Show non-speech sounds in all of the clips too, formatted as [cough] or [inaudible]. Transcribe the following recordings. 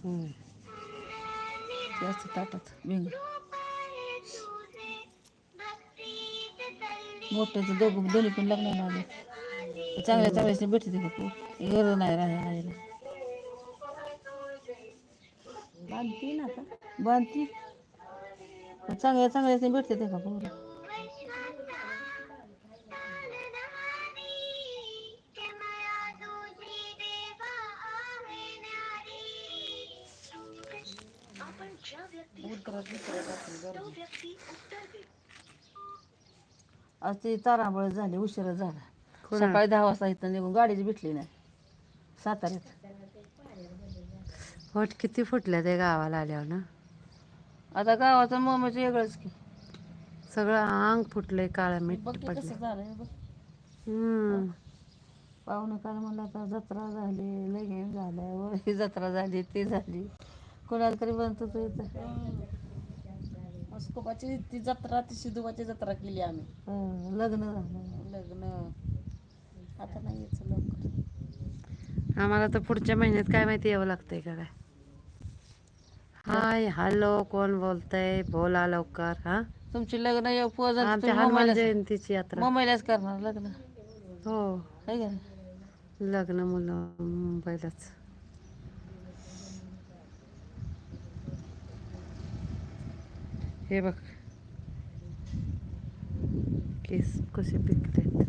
हम्म. जास्त ताटात बिंग मोठ्याचे दोघं दोन्ही पण लग्नाला आले चांगल्या चांगल्याचे भेटते का तू गरज नाही राहायला राहायला बांधती ना आता बांधती पण चांगल्या चांगल्याचे भेटते ते का पोरं आज ते तारांबळ झाले उशिरा झाला? सकाळी दहा वाजता इथं निघून गाडीच भेटली नाही. साताऱ्यात. पोट किती फुटल्या ते गावाला आल्यावर ना? आता गावाचं मम्मीचं वेगळंच की. सगळं अंग फुटलंय काळं मीठ पडलं पाहुणे काल म्हणलं आता जत्रा झाली लगीन झालं वर ही जत्रा झाली ती झाली. कोणाला तरी बनतो तो इथं. मस्कोबाची ती जत्रा ती सिद्धोबाची जत्रा केली आम्ही. हं, लग्न झालं. लग्न. आता नाही यायचं लवकर. आम्हाला तर पुढच्या महिन्यात काय माहिती यावं लागतंय का काय? हाय हॅलो कोण बोलतंय? बोला लवकर हा? तुमची लग्न येऊ आमच्या हनुमान जयंतीची यात्रा. मुंबईलाच करणार लग्न. हो. का? नाही? लग्न मुलं मुंबईलाच. हे बघ. केस कसे पिकलेत.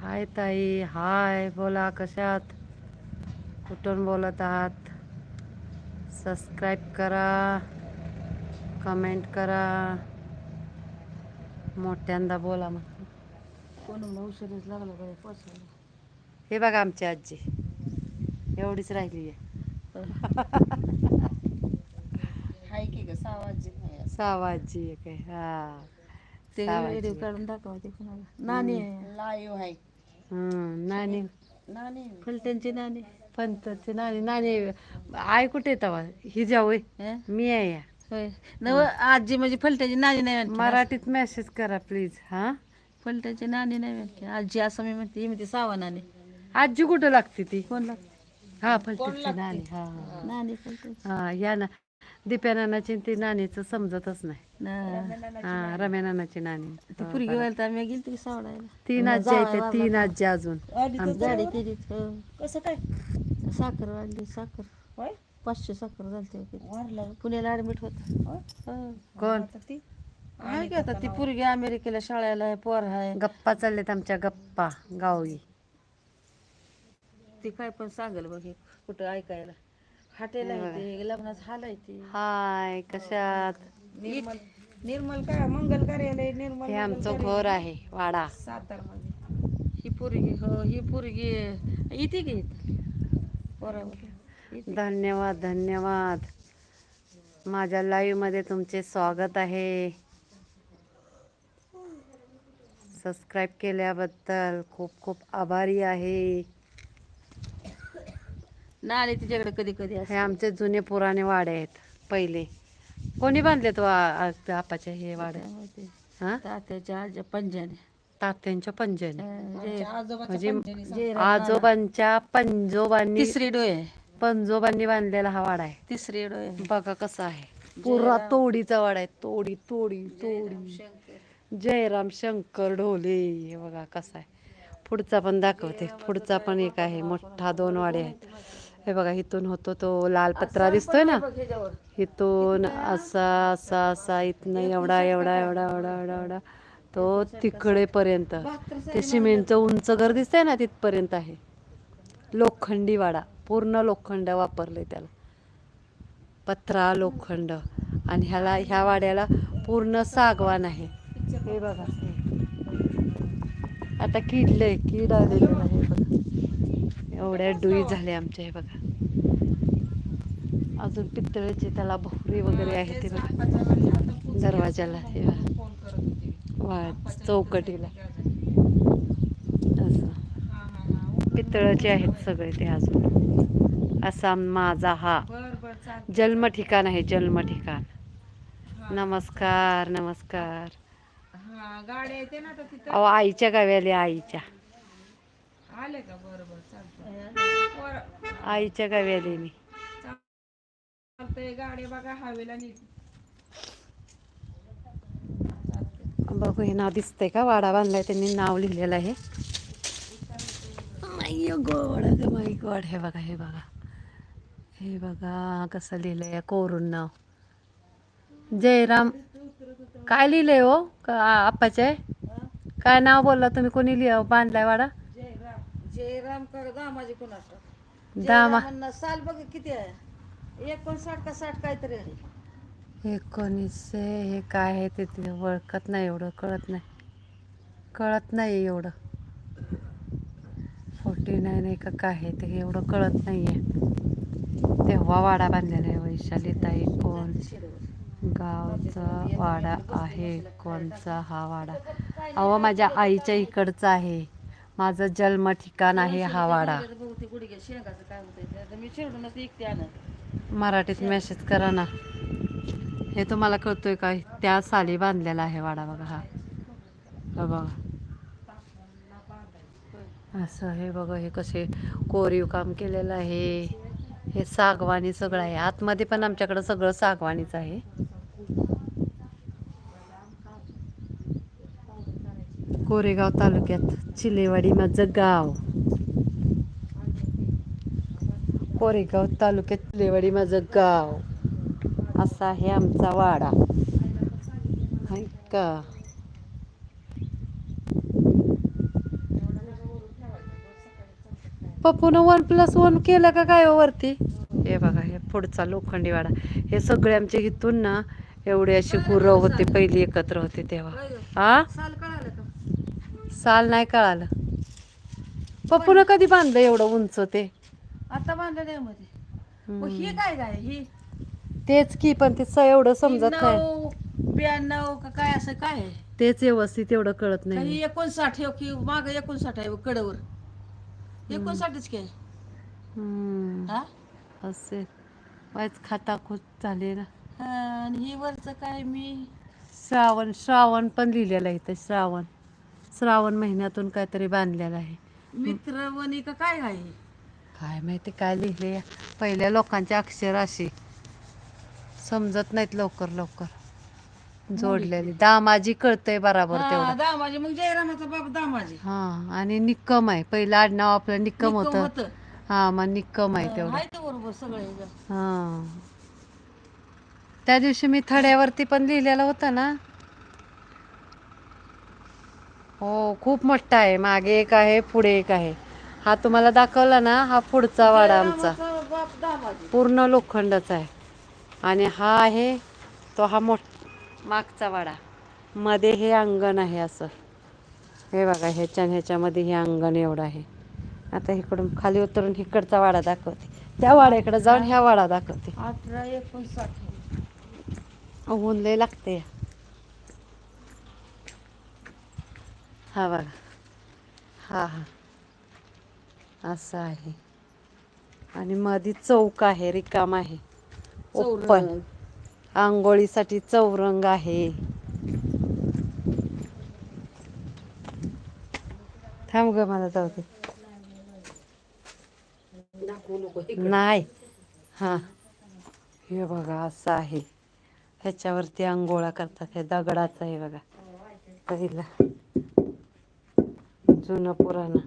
हाय ताई हाय बोला कशात? कुठून बोलत आहात? सबस्क्राईब करा कमेंट करा. मोठ्यांदा बोला मग कोणाला उशीरच लागला काय पोचायला? हे बघा आमची आजी. एवढीच राहिली आहे. हाय की ग सहा वाजले आहे. काय हा ते. व्हिडिओ काढून कोणाला. नानी आहे. लाईव्ह आहे. हम्म, नानी. नानी. फलटणची नानी. पंतची नानी. नानी आय कुठे तवा? ही जाऊ हं? मी आहे या. होय. नव आजी म्हणजे फलट्याची नानी नाही म्हणते मराठीत मेसेज करा प्लीज हा? फलट्याची नानी नाही म्हणते. आजी असं मी म्हणते ही म्हणते सावा नानी. आजी कुठं लागते ती? कोण लागते? हा फलटणची नानी. हा हा. नानी फलट्याची हा या ना. दिप्या नानाची ती नानीचं समजतच नाही. ना हा रम्या नानाची नानी ती पुरगी व्हायला तर आम्ही गेलतो की सावडायला तीन आजी आहेत त्या, तीन आजी अजून. कसं काय? साखर वाढली साखर. होय? पाचशे साखर झाली पुण्याला ऍडमिट होत. कोण? ती. आहे की आता ती पोरगी अमेरिकेला शाळेला आहे पोर आहे. गप्पा चालल्यात आमच्या गप्पा गावी ती काय पण सांगेल बघ हे कुठं ऐकायला. हाटेला आहे ते लग्नात हाल आहे ते. हाय कशात? निर्मल. निर्मल काय मंगल कार्यालय निर्मल हे आमचं घर आहे वाडा. सातारमध्ये ही पोरगी हो ही पोरगी येते की बरोबर धन्यवाद धन्यवाद. माझ्या लाईव्हमध्ये तुमचे स्वागत आहे. सबस्क्राईब केल्याबद्दल खूप खूप आभारी आहे. ना आले तिच्याकडे कधी कधी हे असं आमचे जुने पुराणे वाडे आहेत पहिले. कोणी बांधलेत वा आ- आपाचे हे वाडे? त्यामुळे हा? तात्याच्या पंजाने तात्यांच्या पंजने आजोबाच्या म्हणजे आजोबांच्या पंजोबांनी तिसरी डोळे. पंजोबांनी बांधलेला हा वाडा आहे. तिसरी डोळे. बघा कसा आहे. पुरा तोडीचा वाडा आहे. तोडी तोडी तोडी. जयराम शंकर ढोले. हे बघा कसा आहे. पुढचा पण दाखवते. पुढचा पण एक आहे. मोठा दोन वाडे आहेत. हे बघा इथून होतो तो लाल पत्रा दिसतोय ना? इथून असा असा असा इथनं एवढा एवढा एवढा एवढा एवढा. एवढा तो तिकडेपर्यंत. ते सिमेंटचं उंच घर दिसतंय ना तिथपर्यंत आहे. लोखंडी वाडा पूर्ण लोखंड वापरले त्याला. पत्रा लोखंड. आणि ह्याला ह्या वाड्याला पूर्ण सागवान आहे. हे बघा. आता किडलंय कीड आलेलं आहे बघा. एवढ्या डुई झाल्या आमच्या हे बघा. अजून पितळेचे त्याला भोवरी वगैरे आहे ते बघा. दरवाजाला बघा. फोन करत होती. वा चौकटीला. असं. पितळाचे आहेत सगळे ते अजून. असा माझा हा बर बर चाल जन्म ठिकाण आहे जन्म ठिकाण. नमस्कार नमस्कार. हा गाड्या येते ना आता तिथं? अहो आईच्या गावी आले आईच्या. आले का? बरं बरं चालतं आईच्या गावी आले मी. चालतंय गाड्या बघा हवेला नीट. बघू हे नाव दिसतंय का? वाडा बांधलाय त्यांनी नाव लिहिलेलं आहे. माय गॉड अगं माय गॉड हे बघा हे बघा. हे बघा कसं लिहिलंय कोरून नाव. जयराम. काय लिहिलंय हो? का आप्पाचे? काय नाव बोलला तुम्ही? कोणी लिह बांधलाय वाडा? जयराम. जयराम कर दामाजी कोणाचं? दामा. साल बघ किती आहे? एकोणसाठ का साठ काहीतरी आहे. एकोणीसशे हे काय आहे ते ते ओळखत नाही एवढं कळत नाही. कळत नाही एवढं. फोर्टी नाईन आहे का काय आहे ते एवढं कळत नाही आहे तेव्हा वाडा बांधलेला आहे वैशाली ताई. कोण? गावचा वाडा आहे. कोणचा हा वाडा? अहो माझ्या आईच्या इकडचा आहे. माझं जन्म ठिकाण आहे हा वाडा. शेंगाचं काय होतंय मी चिरडूनच एकटे आणत. मराठीत मेसेज करा ना. हे तुम्हाला कळतोय का? त्या साली बांधलेला आहे वाडा बघा हा. हा बघा. असं हे बघा हे कसे कोरीव काम केलेलं आहे. हे सागवानी सगळं आहे. आतमध्ये पण आमच्याकडं सगळं सागवानीच आहे. कोरेगाव तालुक्यात चिलेवाडी माझं गाव. कोरेगाव तालुक्यात लेवाडी माझं गाव. असा आहे आमचा वाडा. हाय का? पप्पूनं वन प्लस वन केलं का काय हो वरती? हे बघा हे पुढचा लोखंडी वाडा. हे सगळे आमच्या इथून ना एवढे अशी गुरं होते पहिली एकत्र होते तेव्हा. हा साल नाही कळालं. पप्पूनं कधी बांधलं एवढं उंच ते? आता बांधलं नाही मध्ये मग हे काय काय हे? तेच की पण ते स- एवढं समजत नाही. नऊ ब्याण्णव का काय असं काय? आहे तेच व्यवस्थित एवढं कळत काही नाही एकोणसाठ आहे की माग एकोणसाठ आहे कडवर. एकोणसाठच काय हम्म, हा? असे वाईच खाता खूप झाले ना. हा, आणि ही वरच काय मी? श्रावण श्रावण पण लिहिलेलं आहे इथं श्रावण. श्रावण महिन्यातून काहीतरी बांधलेलं आहे. मित्रवणी का काय आहे? काय माहिती काय लिहिले पहिल्या लोकांचे अक्षर अशी समजत नाहीत लवकर लवकर. जोडलेली. दामाजी कळतंय बराबर तेवढं. दामाजी. मग जयरामाचा बाप दामाजी. हा आणि निक्कम आहे. पहिलं आडनाव आपलं निक्कम होतं. हा मग निक्कम आहे तेवढं. बरोबर सगळे हा. त्या दिवशी मी थड्यावरती पण लिहिलेलं होतं ना. हो खूप मोठा आहे. मागे एक आहे पुढे एक आहे. हा तुम्हाला दाखवला ना हा पुढचा वाडा आमचा. पूर्ण लोखंडाचा आहे. आणि हा आहे तो हा मोठ मागचा वाडा. मध्ये हे अंगण आहे असं. हे बघा ह्याच्या ह्याच्यामध्ये हे अंगण एवढं आहे. आता इकडून खाली उतरून इकडचा वाडा दाखवते. त्या वाड्याकडे जाऊन ह्या वाडा दाखवते. अठरा एकोणसाठ. ऊन लय लागते. हा बघा. हा हा. असं आहे. आणि मध्ये चौक आहे रिकाम आहे. ओपन. आंघोळीसाठी चौरंग आहे. थांब ग मला जाऊ दे. नाही. हा. हे बघा असं आहे. ह्याच्यावरती आंघोळा करतात हे दगडाचं आहे बघा. पहिला. जुनं पुराणं.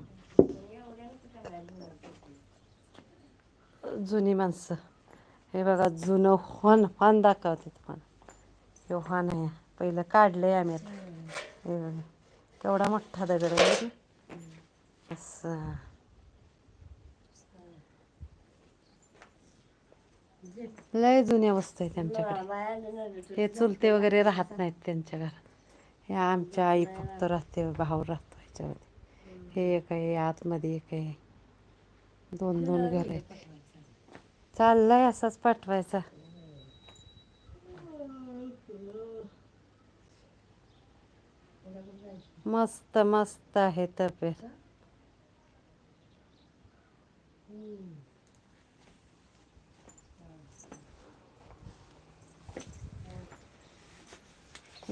जुनी माणसं. हे बघा जुनं होन होन दाखवते तुम्हाला. हे होन आहे. पहिलं काढलं आहे आम्ही आता. हे बघा. केवढा मोठा दगड आहे असं. लय जुन्या वस्तू आहेत आमच्याकडे. हे चुलते वगैरे राहत नाहीत त्यांच्या घरात. हे आमच्या आई फक्त राहते भाऊ राहतो ह्याच्यामध्ये. हे एक आहे आतमध्ये एक आहे. दोन दोन घर आहेत. चाललाय असाच पाठवायचा. मस्त मस्त आहे तब्येत.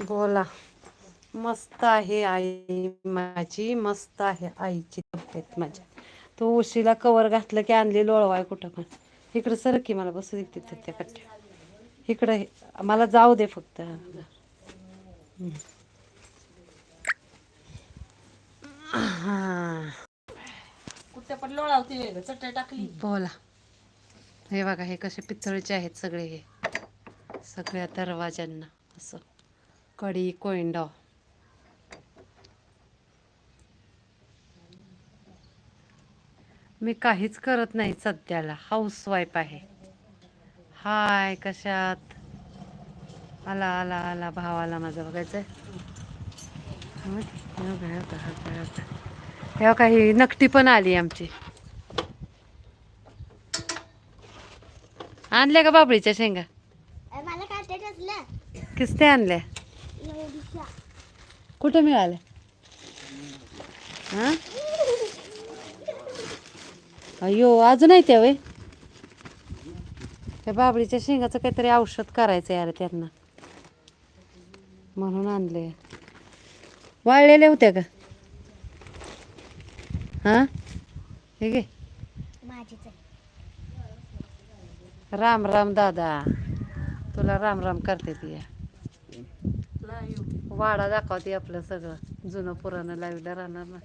बोला. मस्त आहे आई माझी मस्त आहे आईची तब्येत माझ्या तो उशीला कवर घातलं की आणली लोळवाय कुठं पण. इकडं सरक की मला बसू दे तिथे त्या कट्ट्या. इकडं हे- मला जाऊ दे फक्त. हा पण लोळावती वेगळं चटई टाकली. बोला. हे बघा हे कसे पितळेचे आहेत सगळे हे. सगळ्या दरवाज्यांना असं. कडी कोयंडा. मी काहीच करत नाही सध्याला. हाऊस वाईफ आहे. हाय कशात? आला आला आला. भावाला माझा बघायचंय. हं, हे बघा, हे बघा, हे बघा, हे बघा. हे बघा ही नकटी पण आली आमची. आणल्या का बाबळीच्या शेंगा? किस्ते आणल्या. कुठं मिळाल्या? हा? अयो अजून आहे त्या वय त्या बाबळीच्या शेंगाचं काहीतरी औषध करायचं यार त्यांना. म्हणून आणले वाळलेल्या होत्या का? हा? हे माझीच. आहे राम राम दादा. तुला राम राम करते ती या. वाडा दाखवते आपलं सगळं. जुनं पुराणं लावलं राहणार ना.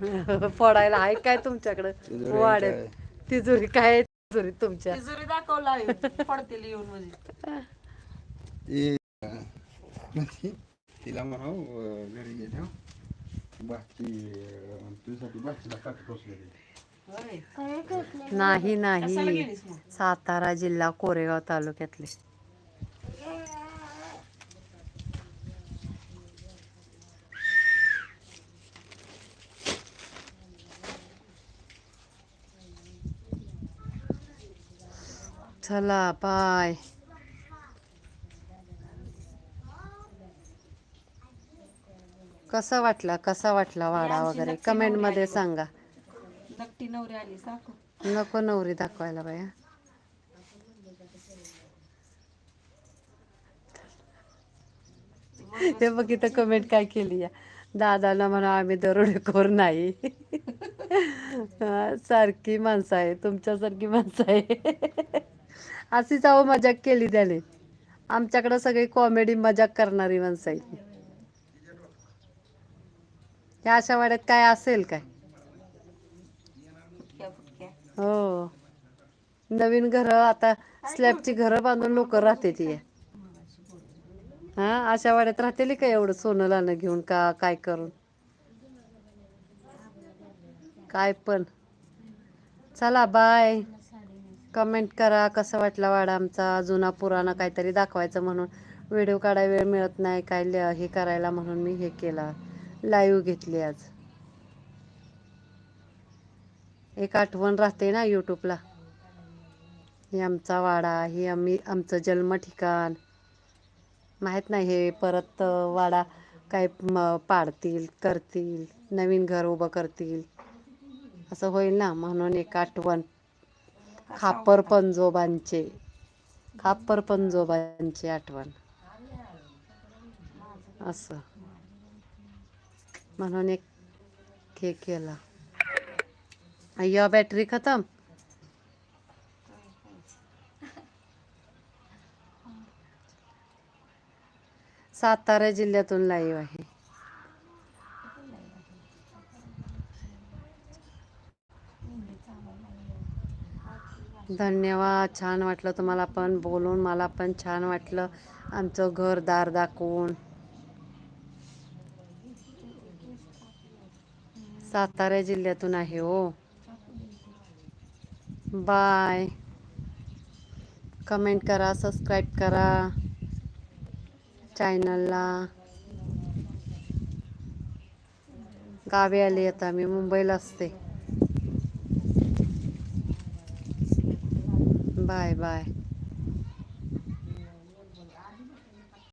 [laughs] फोडायला आहे काय तुमच्याकडं? वाड्यात. तिजोरी काय आहे? तिजोरी तुमच्या. तिजोरी दाखवला पडतील येऊन म्हणजे. ते तिला म्हणाव अं, घरी गेल्या बाकी अं, तुझ्यासाठी बाकीला काट टोचलेली होय. नाही कशाला नाही गेलीस मग? सातारा जिल्हा कोरेगाव तालुक्यातले. चला बाय कसा वाटला कसा वाटला वाडा वगैरे? कमेंटमध्ये सांगा. नवरी आली नको नवरी दाखवायला बाया. हे बघ इथं कमेंट काय केली या. दादाला म्हणा आम्ही दरोडेखोर नाही. [laughs] सारखी माणसं आहे तुमच्यासारखी माणसं आहे. [laughs] अशीच अहो मजाक केली त्याने. आमच्याकडं सगळी कॉमेडी मजाक करणारी माणसं आहे ह्या अशा वाड्यात काय असेल काय? हो. नवीन घर आता स्लॅबची घरं बांधून लोक राहते ती. हा अशा वाड्यात राहतेली का एवढं सोनं लाणं घेऊन का काय करून? काय पण. चला बाय कमेंट करा कसा वाटला वाडा आमचा? जुना पुराणा काहीतरी दाखवायचं म्हणून. व्हिडिओ काढायला वेळ मिळत नाही काय ल- हे करायला म्हणून मी हे केला. लाईव्ह घेतली आज. एक आठवण राहते ना यूट्यूबला हे आमचा वाडा हे आम्ही आमचं जन्म ठिकाण माहीत नाही हे परत वाडा काय पाडतील करतील नवीन घर उभं करतील. असं होईल ना म्हणून एक आठवण. खापर पंजोबांचे. खापर पंजोबांची आठवण. असं. म्हणून एक हे केला. अय्या बॅटरी खतम? सातारा जिल्ह्यातून लाईव्ह आहे. धन्यवाद. छान वाटलं तुम्हाला पण बोलून. मला पण छान वाटलं. आमचं घर दार दाखवून. सातारा जिल्ह्यातून आहे हो. बाय. कमेंट करा सबस्क्राईब करा. चॅनलला. गावी आली आता मी मुंबईला असते. Bye bye